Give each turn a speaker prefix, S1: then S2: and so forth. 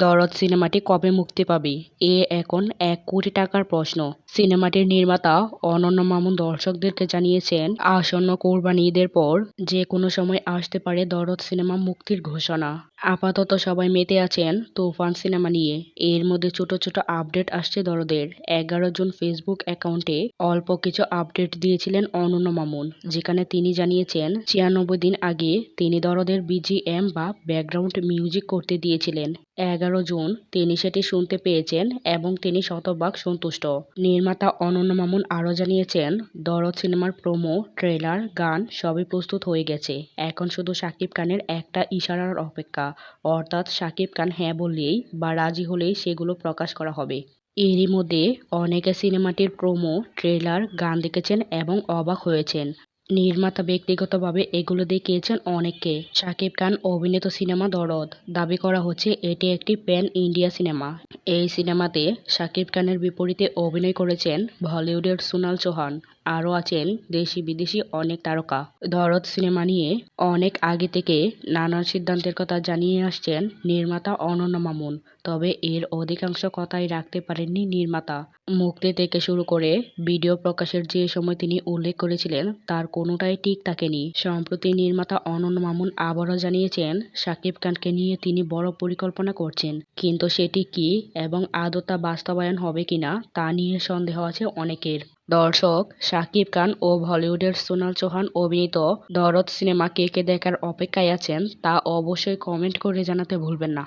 S1: দরদ সিনেমাটি কবে মুক্তি পাবে? এ এখন এক কোটি টাকার প্রশ্ন। সিনেমাটির নির্মাতা অনন্য মামুন দর্শকদেরকে জানিয়েছেন, আসন্ন কোরবানি ঈদের পর যে কোনো সময় আসতে পারে দরদ সিনেমা মুক্তির ঘোষণা। আপাতত সবাই মেতে আছেন তুফান সিনেমা নিয়ে। এর মধ্যে ছোট ছোট আপডেট আসছে দরদের। এগারো জুন ফেসবুক অ্যাকাউন্টে অল্প কিছু আপডেট দিয়েছিলেন অনন্য মামুন, যেখানে তিনি জানিয়েছেন, ছিয়ানব্বই দিন আগে তিনি দরদের বিজিএম বা ব্যাকগ্রাউন্ড মিউজিক করতে দিয়েছিলেন। এগারো জুন তিনি সেটি শুনতে পেয়েছেন এবং তিনি শতভাগ সন্তুষ্ট। নির্মাতা অনন্য মামুন আরও জানিয়েছেন, দরদ সিনেমার প্রোমো, ট্রেলার, গান সবই প্রস্তুত হয়ে গেছে। এখন শুধু শাকিব খানের একটা ইশারার অপেক্ষা। অর্থাৎ সাকিব খান হ্যাঁ বললেই বা রাজি হলেই সেগুলো প্রকাশ করা হবে। এরই মধ্যে অনেকে সিনেমাটির প্রোমো, ট্রেলার, গান দেখেছেন এবং অবাক হয়েছেন। নির্মাতা ব্যক্তিগতভাবে এগুলো দেখিয়েছেন অনেককে। শাকিব খান অভিনীত সিনেমা দরদ। দাবি করা হচ্ছে, এটি একটি প্যান ইন্ডিয়া সিনেমা। এই সিনেমাতে শাকিব খানের বিপরীতে অভিনয় করেছেন বলিউডের সোনাল চৌহান। আরও আছেন দেশি বিদেশি অনেক তারকা। দরদ সিনেমা নিয়ে অনেক আগে থেকে নানান সিদ্ধান্তের কথা জানিয়ে আসছেন নির্মাতা অনন্য মামুন। তবে এর অধিকাংশ কথাই রাখতে পারেননি নির্মাতা। মুক্তি থেকে শুরু করে ভিডিও প্রকাশের যে সময় তিনি উল্লেখ করেছিলেন, তার কোনোটাই ঠিক থাকেনি। সম্প্রতি নির্মাতা অনন্য মামুন আবারও জানিয়েছেন, শাকিব খানকে নিয়ে তিনি বড় পরিকল্পনা করছেন। কিন্তু সেটি কি এবং আদৌ তা বাস্তবায়ন হবে কিনা, তা নিয়ে সন্দেহ আছে অনেকের। দর্শক, শাকিব খান ও বলিউডের সোনাল চৌহান অভিনীত দরদ সিনেমা কে কে দেখার অপেক্ষায় আছেন, তা অবশ্যই কমেন্ট করে জানাতে ভুলবেন না।